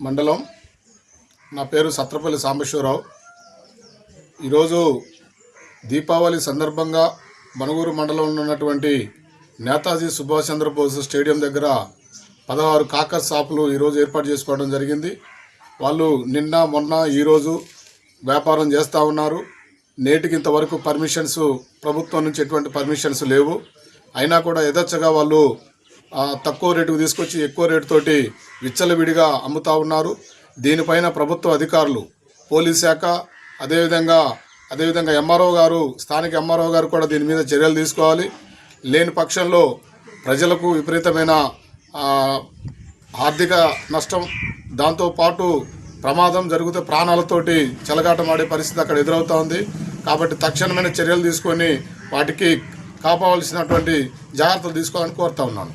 మండలం. నా పేరు సత్రపల్లి సాంబశివరావు. ఈరోజు దీపావళి సందర్భంగా మనుగూరు మండలంలో ఉన్నటువంటి నేతాజీ సుభాష్ చంద్రబోస్ స్టేడియం దగ్గర పదహారు కాకర్ షాపులు ఈరోజు ఏర్పాటు చేసుకోవడం జరిగింది. వాళ్ళు నిన్న మొన్న ఈరోజు వ్యాపారం చేస్తూ ఉన్నారు. నేటికి ఇంతవరకు పర్మిషన్స్ ప్రభుత్వం నుంచి ఎటువంటి పర్మిషన్స్ లేవు. అయినా కూడా యథేచ్ఛగా వాళ్ళు తక్కువ రేటుకు తీసుకొచ్చి ఎక్కువ రేటుతోటి విచ్చలవిడిగా అమ్ముతా ఉన్నారు. దీనిపైన ప్రభుత్వ అధికారులు పోలీస్ శాఖ అదేవిధంగా అదేవిధంగా ఎంఆర్ఓ గారు స్థానిక ఎంఆర్ఓ గారు కూడా దీని మీద చర్యలు తీసుకోవాలి. లేని పక్షంలో ప్రజలకు విపరీతమైన ఆర్థిక నష్టం దాంతోపాటు ప్రమాదం జరిగితే ప్రాణాలతోటి చెలగాటమాడే పరిస్థితి అక్కడ ఎదురవుతోంది కాబట్టి తక్షణమైన చర్యలు తీసుకొని వాటికి కాపాడాల్సినటువంటి జాగ్రత్తలు తీసుకోవాలని కోరుతా ఉన్నాను.